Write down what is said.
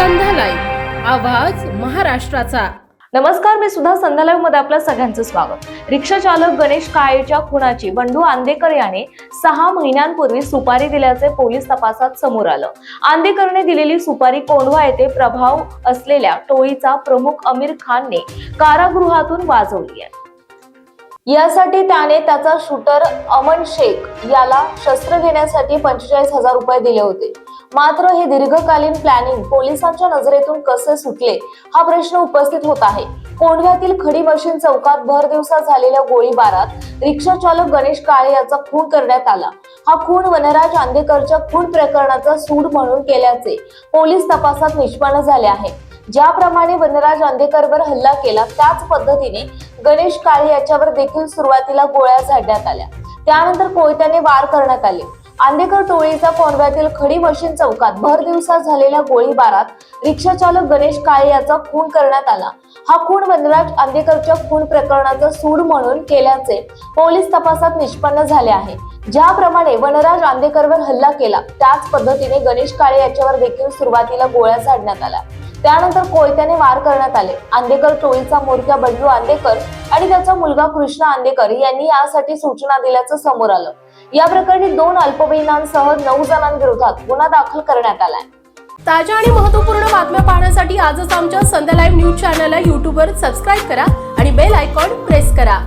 आवाज महाराष्ट्राचा. नमस्कार मी सुद्धा संध्या मध्ये आपलं सगळ्यांचं स्वागत. रिक्षा चालक गणेश काळेच्या खुनाची बंडू आंदेकर याने सहा महिन्यांपूर्वी सुपारी दिल्याचे पोलीस तपासात समोर आलं. आंदेकरने दिलेली सुपारी कोंढवा येथे प्रभाव असलेल्या टोळीचा प्रमुख अमीर खानने कारागृहातून वाजवली आहे. यासाठी त्याने त्याचा शूटर अमन शेख याला शस्त्र घेण्यासाठी पंचेचाळीस हजार रुपये दिले होते. मात्र हे दीर्घकालीन प्लॅनिंग पोलिसांच्या नजरेतून कसे सुटले हा प्रश्न उपस्थित होत आहे. कोंढव्यातील खडी मशीन चौकात भर दिवसात झालेल्या गोळीबारात रिक्षा चालक गणेश काळे याचा खून करण्यात आला. हा खून वनराज आंदेकरच्या खून प्रकरणाचा सूड म्हणून केल्याचे पोलीस तपासात निष्पन्न झाले आहे. ज्याप्रमाणे वनराज आंदेकरवर हल्ला केला त्याच पद्धतीने गणेश काळे याच्यावर देखील सुरुवातीला गोळ्या झाडण्यात आल्या. त्यानंतर कोयत्याने वार करण्यात आले. आंदेकर टोळीचा कोंडव्यातील खडी मशीन चौकात भर दिवसा झालेल्या गोळीबारात रिक्षा चालक गणेश काळे याचा खून करण्यात आला. हा खून वनराज आंदेकरच्या खून प्रकरणाचा सूड म्हणून केल्याचे पोलीस तपासात निष्पन्न झाले आहे. ज्याप्रमाणे वनराज आंदेकरवर हल्ला केला त्याच पद्धतीने गणेश काळे याच्यावर देखील सुरुवातीला गोळ्या झाडण्यात आल्या. त्यानंतर कोयत्याने वार करण्यात आले. आंदेकर टोळीचा मोरक्या बंडू आंदेकर आणि त्याचा मुलगा कृष्ण आंदेकर यांनी यासाठी सूचना दिल्याचं समोर आलं. या प्रकरणी दोन अल्पवयीनांसह नऊ जणांविरोधात गुन्हा दाखल करण्यात आलाय. ताज्या आणि महत्त्वपूर्ण बातम्या पाहण्यासाठी आजच आमच्या संध्या लाईव्ह न्यूज चॅनलला युट्यूबवर सबस्क्राईब करा आणि बेल आयकॉन प्रेस करा.